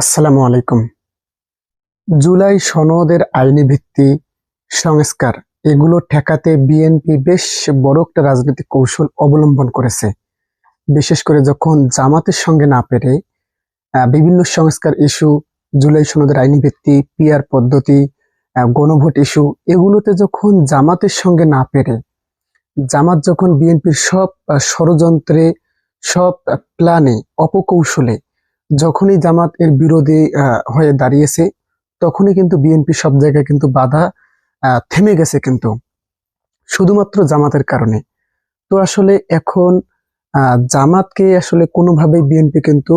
আসসালামু আলাইকুম। জুলাই সনদের আইনি ভিত্তি সংস্কার, এগুলো ঠেকাতে বিএনপি বেশ বড় একটা রাজনৈতিক কৌশল অবলম্বন করেছে। বিশেষ করে যখন জামাতের সঙ্গে না পেরে বিভিন্ন সংস্কার ইস্যু, জুলাই সনদের আইনি ভিত্তি পিয়ার পদ্ধতি গণভোট ইস্যু, এগুলোতে যখন জামাতের সঙ্গে না পেরে, জামাত যখন বিএনপির সব ষড়যন্ত্রে, সব প্ল্যানে, অপকৌশলে যখনই জামাত এর বিরোধী হয়ে দাঁড়িয়েছে, তখনই কিন্তু বিএনপি সব জায়গায় কিন্তু বাধা থেমে গেছে কিন্তু। শুধুমাত্র জামাতের কারণে। তো আসলে এখন জামাতকে আসলে কোনোভাবেই বিএনপি কিন্তু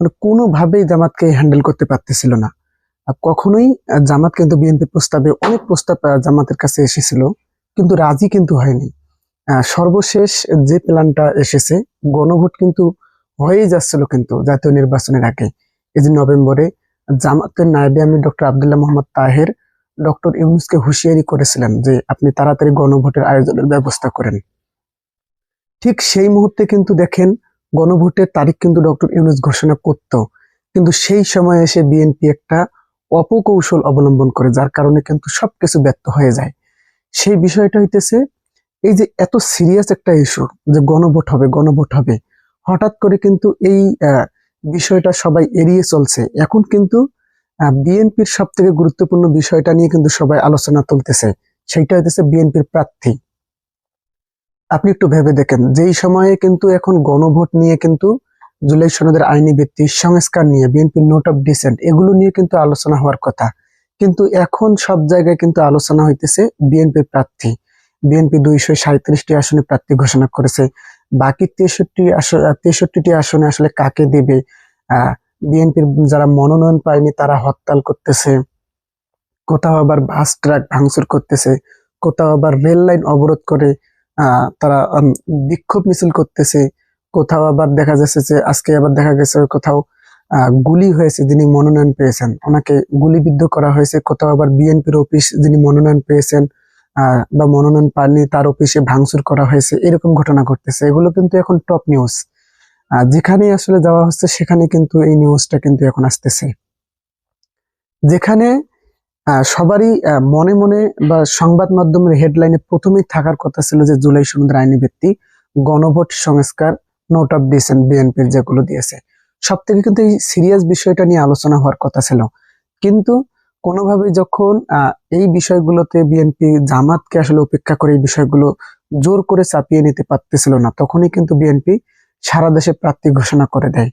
মানে কোনোভাবেই জামাতকে হ্যান্ডেল করতে পারতেছিল না। কখনোই জামাত কিন্তু বিএনপি প্রস্তাবে অনেক প্রস্তাব জামাতের কাছে এসেছিল, কিন্তু রাজি কিন্তু হয়নি। সর্বশেষ যে প্ল্যানটা এসেছে, গণভোট কিন্তু হয়েই যাচ্ছিল কিন্তু জাতীয় নির্বাচনের আগে। এই যে নভেম্বরে জামাতের নায়েবে আমি ডক্টর আবদুল্লাহ মোহাম্মদ তাহের, ডক্টর ইউনুসকে হুঁশিয়ারি করেছিলেন যে আপনি তাড়াতাড়ি গণভোটের আয়োজনের ব্যবস্থা করেন। ঠিক সেই মুহূর্তে কিন্তু দেখেন গণভোটের তারিখ কিন্তু ডক্টর ইউনুস ঘোষণা করত। কিন্তু সেই সময় এসে বিএনপি একটা অপকৌশল অবলম্বন করে, যার কারণে কিন্তু সবকিছু ব্যর্থ হয়ে যায়। সেই বিষয়টা হইতেছে, এই যে এত সিরিয়াস একটা ইস্যু যে গণভোট হবে গণভোট হবে হঠাৎ করে কিন্তু এই বিষয়টা সবাই এড়িয়ে চলছে। এখন কিন্তু বিএনপির সব থেকে গুরুত্বপূর্ণ বিষয়টা নিয়ে কিন্তু সবাই আলোচনা তুলতেছে। সেইটা হইতেছে বিএনপির প্রার্থী। আপনি একটু ভেবে দেখেন, যেই সময়ে কিন্তু এখন গণভোট নিয়ে কিন্তু জুলাই সনদের আইনি ভিত্তি, সংস্কার নিয়ে, বিএনপির নোট অফ ডিসেন্ট, এগুলো নিয়ে কিন্তু আলোচনা হওয়ার কথা। কিন্তু এখন সব জায়গায় কিন্তু আলোচনা হইতেছে বিএনপির প্রার্থী। বিএনপি দুইশো সাঁত্রিশটি আসনে প্রার্থী ঘোষণা করেছে। বাকি তেষট্টি আসন তেষট্টিটি আসনে আসলে কাকে দেবে? বিএনপির যারা মনোনয়ন পায়নি তারা হরতাল করতেছে, কোথাও আবার বাস ট্রাক ভাঙচুর করতেছে, কোথাও আবার রেল লাইন অবরোধ করে তারা বিক্ষোভ মিছিল করতেছে, কোথাও আবার দেখা যাচ্ছে যে আজকে আবার দেখা গেছে কোথাও গুলি হয়েছে যিনি মনোনয়ন পেয়েছেন। ওনাকে গুলিবিদ্ধ করা হয়েছে, কোথাও আবার বিএনপির অফিস যিনি মনোনয়ন পেয়েছেন বা মনোনয়ন পাননি, তার অফিসে ভাঙচুর করা হয়েছে, এরকম ঘটনা ঘটতেছে। এগুলো কিন্তু এখন টপ নিউজ যেখানে আসলে যাওয়া হচ্ছে, সেখানে কিন্তু এই নিউজটা কিন্তু এখন আসতেছে। যেখানে সবারই মনে মনে বা সংবাদ মাধ্যমের হেডলাইনে প্রথমেই থাকার কথা ছিল যে জুলাই সনদের আইনি ভিত্তি, গণভোট সংস্কার নোট অফ ডিসেন্ট বিএনপির যেগুলো দিয়েছে। সব থেকে কিন্তু এই সিরিয়াস বিষয়টা নিয়ে আলোচনা হওয়ার কথা ছিল। কিন্তু কোনোভাবে যখন এই বিষয়গুলোতে বিএনপি জামাতকে আসলে উপেক্ষা করে এই বিষয়গুলো জোর করে চাপিয়ে নিতে পারতেছিল না, তখনই কিন্তু বিএনপি সারা দেশে প্রার্থী ঘোষণা করে দেয়।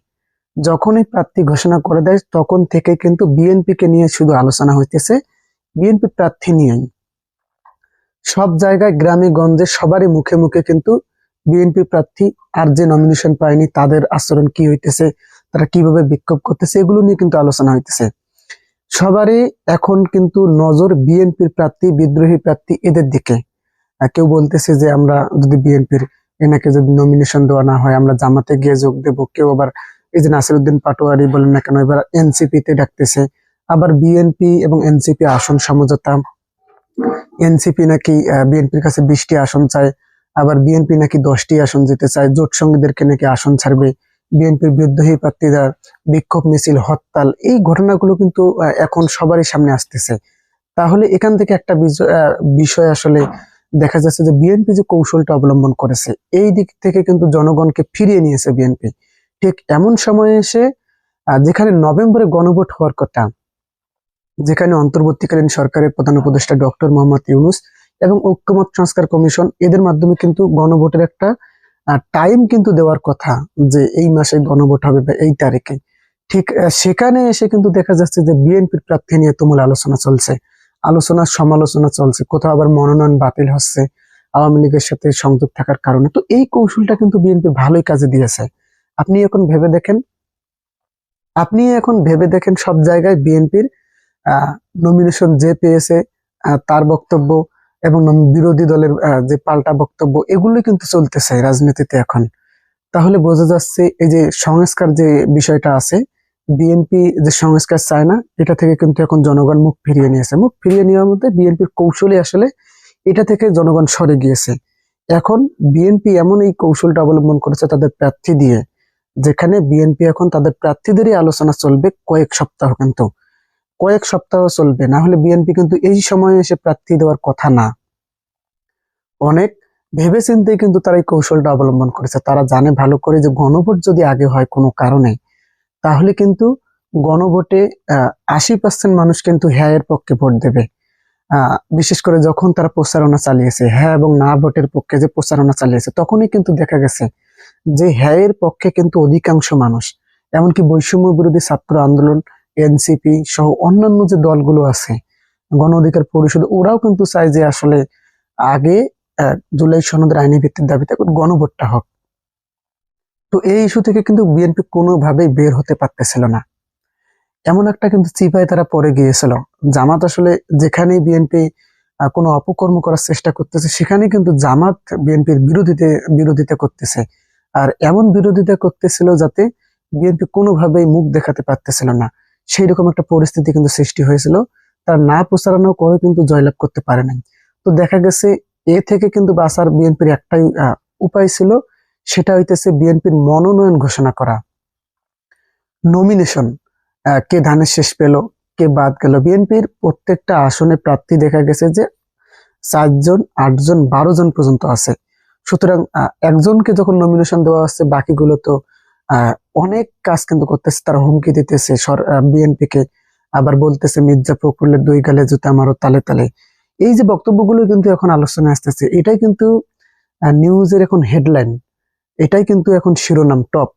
যখনই প্রার্থী ঘোষণা করে দেয়, তখন থেকে কিন্তু বিএনপি কে নিয়ে শুধু আলোচনা হইতেছে বিএনপি প্রার্থী নিয়েই। সব জায়গায়, গ্রামে, গঞ্জে সবারই মুখে মুখে কিন্তু বিএনপি প্রার্থী আর যে নমিনেশন পায়নি, তাদের আচরণ কি হইতেছে, তারা কীভাবে বিক্ষোভ করতেছে, এগুলো নিয়ে কিন্তু আলোচনা হইতেছে। সবারই এখন কিন্তু নজর বিএনপির প্রার্থী, বিদ্রোহী প্রার্থী এদের দিকে। কেউ বলতেছে যে আমরা যদি বিএনপির এনাকে যদি নমিনেশন দেওয়া না হয়, আমরা জামাতে গিয়ে যোগ দেব। কেউ আবার এই যে নাসিরুদ্দিন পাটোয়ারি বলেন না কেন, এবার এনসিপি তে ডাকতেছে। আবার বিএনপি এবং এনসিপি আসন সমঝোতা। এনসিপি নাকি বিএনপির কাছে বিশটি আসন চায়। আবার বিএনপি নাকি দশটি আসন যেতে চায়। জোট সঙ্গীদেরকে নাকি আসন ছাড়বে। বিএনপির বিদ্রোহী প্রার্থীরা বিক্ষোভ, মিছিল, হরতাল, এই ঘটনাগুলো কিন্তু এখন সবারই সামনে আসতেছে। তাহলে এখান থেকে একটা বিষয় আসলে দেখা যাচ্ছে যে বিএনপি যে কৌশলটা অবলম্বন করেছে, এই দিক থেকে কিন্তু জনগণকে ফিরিয়ে নিয়েছে বিএনপি। ঠিক এমন সময়ে এসে যেখানে নভেম্বরে গণভোট হওয়ার কথা, যেখানে অন্তর্বর্তীকালীন সরকারের প্রধান উপদেষ্টা ডক্টর মোহাম্মদ ইউনুস এবং ঐক্যমত সংস্কার কমিশন, এদের মাধ্যমে কিন্তু গণভোটের একটা টাইম কিন্তু দেওয়ার কথা যে এই মাসে গণভোট হবে বা এই তারিখে। ঠিক সেখানে এসে কিন্তু দেখা যাচ্ছে যে বিএনপির প্রার্থী নিয়ে তুমুল আলোচনা চলছে। আলোচনা, সমালোচনা চলছে। কোথাও আবার মনোনয়ন বাতিল হচ্ছে। আওয়ামী লীগের সাথে সংযোগ থাকার কারণে। তো এই কৌশলটা কিন্তু বিএনপি ভালোই কাজে দিয়েছে। আপনি এখন ভেবে দেখেন? আপনি এখন ভেবে দেখেন সব জায়গায় বিএনপির নমিনেশন যে পেয়েছে তার বক্তব্য এবং বিরোধী দলের যে পাল্টা বক্তব্য, এগুলো কিন্তু চলতেছে রাজনীতিতে এখন। তাহলে বোঝা যাচ্ছে এই যে সংস্কার যে বিষয়টা আছে, বিএনপি যে সংস্কার চায় না, এটা থেকে কিন্তু এখন জনগণ মুখ ফিরিয়ে নিয়েছে। মুখ ফিরিয়ে নেওয়ার মধ্যে বিএনপির কৌশলে আসলে এটা থেকে জনগণ সরে গিয়েছে। এখন বিএনপি এমন এই কৌশলটা অবলম্বন করেছে তাদের প্রার্থী দিয়ে, যেখানে বিএনপি এখন তাদের প্রার্থীদেরই আলোচনা চলবে কয়েক সপ্তাহ কিন্তু। কয়েক সপ্তাহ চলবে, না হলে বিএনপি কিন্তু এই সময়ে এসে প্রার্থী দেওয়ার কথা না। অনেক ভেবে চিন্তেই কিন্তু তারা এই কৌশলটা অবলম্বন করেছে। তারা জানে ভালো করে যে গণভোট যদি আগে হয় কোনো কারণে, তাহলে কিন্তু গণভোটে আশি পার্সেন্ট মানুষ কিন্তু হ্যাঁ পক্ষে ভোট দেবে। বিশেষ করে যখন তারা প্রচারণা চালিয়েছে হ্যাঁ এবং না ভোটের পক্ষে যে প্রচারণা চালিয়েছে, তখনই কিন্তু দেখা গেছে যে হ্যাঁ পক্ষে কিন্তু অধিকাংশ মানুষ, এমনকি বৈষম্য বিরোধী ছাত্র আন্দোলন এনসিপি সহ অন্যান্য যে দলগুলো আছে, গণ অধিকার পরিষদ, ওরাও কিন্তু চায় যে আসলে আগে জুলাই সনদের আইনি ভিত্তির দাবিতে গণভোটটা হোক। তো এই ইস্যু থেকে কিন্তু বিএনপি কোনোভাবেই বের হতে পারতেছিল না। এমন একটা কিন্তু চিপায় তারা পরে গিয়েছিল। জামাত আসলে যেখানেই বিএনপি কোনো অপকর্ম করার চেষ্টা করতেছে সেখানে কিন্তু জামাত বিএনপির বিরোধিতে, বিরোধিতা করতেছে। আর এমন বিরোধিতা করতেছিল যাতে বিএনপি কোনোভাবেই মুখ দেখাতে পারতেছিল না। সেই রকম একটা পরিস্থিতি কিন্তু সৃষ্টি হয়েছিল। তার না প্রচারণা করে কিন্তু জয়লাভ করতে পারে নাই। তো দেখা গেছে, এ থেকে কিন্তু বাঁচার বিএনপির একটাই উপায় ছিল, সেটা হইতেছে বিএনপির মনোনয়ন ঘোষণা করা। নমিনেশন কে ধানের শেষ পেল, কে বাদ গেল। বিএনপির প্রত্যেকটা আসনে প্রার্থী দেখা গেছে যে চারজন, আটজন, বারো জন পর্যন্ত আছে। সুতরাং একজনকে যখন নমিনেশন দেওয়া হচ্ছে, বাকিগুলো তো অনেক কাজ কিন্তু করতেছে, তারা হুমকি দিতেছে। বিএনপি কে আবার বলতেছে, মির্জা ফখরুলের দুই গালে জুতা মারো তালে তালে। এই যে বক্তব্যগুলো কিন্তু এখন আলোচনায় আসতেছে, এটাই কিন্তু নিউজের এখন হেডলাইন। এটাই কিন্তু এখন শিরোনাম, টপ।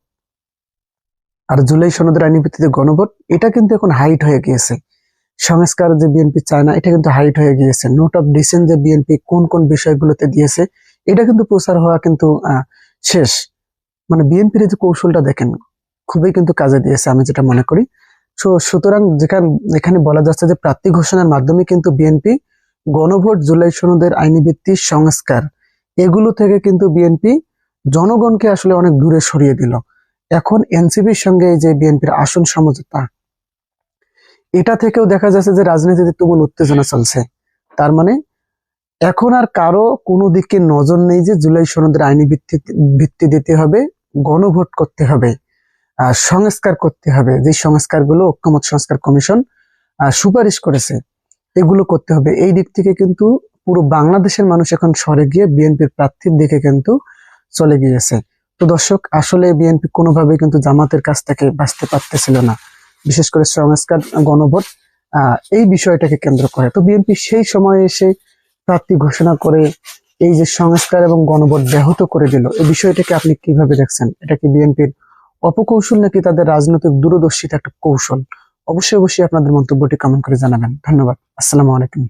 আর জুলাই সনদের আইনি ভিত্তিতে গণভোট, এটা কিন্তু এখন হাইট হয়ে গিয়েছে। সংস্কার যে বিএনপি চায় না, এটা কিন্তু হাইট হয়ে গিয়েছে। নোট অফ ডিসেন্ট যে বিএনপি কোন কোন বিষয়গুলোতে দিয়েছে, এটা কিন্তু প্রচার হওয়া কিন্তু শেষ। মানে বিএনপির যে কৌশলটা দেখেন, খুবই কিন্তু কাজে দিয়েছে আমি যেটা মনে করি। সো সুতরাং যেখানে, এখানে বলা যাচ্ছে যে প্রার্থী ঘোষণার মাধ্যমে কিন্তু বিএনপি গণভোট জুলাই সনদের আইনি ভিত্তিক সংস্কার, এগুলো থেকে কিন্তু বিএনপি জনগণকে আসলে অনেক দূরে সরিয়ে দিল। এখন এনসিপির সঙ্গে যে বিএনপির আসন সমঝোতা, এটা থেকেও দেখা যাচ্ছে যে রাজনীতিতে তুমুল উত্তেজনা চলছে। তার মানে এখন আর কারও কোনো দিকে নজর নেই যে জুলাই সনদের আইনি ভিত্তি ভিত্তি দিতে হবে। গণভোট করতে হবে সংস্কার করতে হবে। যে সংস্কারগুলো ঐক্যমত সংস্কার কমিশন সুপারিশ করেছে, এগুলো করতে হবে। এই দিক থেকে কিন্তু পুরো বাংলাদেশের মানুষ এখন সরে গিয়ে বিএনপির প্রার্থীর দিকে কিন্তু চলে গিয়েছে। তো দর্শক, আসলে বিএনপি কোনোভাবে কিন্তু জামাতের কাছ থেকে বাঁচতে পারতেছিল না। বিশেষ করে সংস্কার, গণভোট এই বিষয়টাকে কেন্দ্র করে। তো বিএনপি সেই সময়ে এসে প্রার্থী ঘোষণা করে এই যে সংস্কার এবং গণভোট ব্যাহত করে দিল এই বিষয়টাকে আপনি কীভাবে দেখছেন? এটা কি বিএনপির অপকৌশল নাকি তাদের রাজনৈতিক দূরদর্শিতা একটা কৌশল? অবশ্যই অবশ্যই আপনাদের মন্তব্যটি কমেন্ট করে জানাবেন। ধন্যবাদ। আসসালামু আলাইকুম।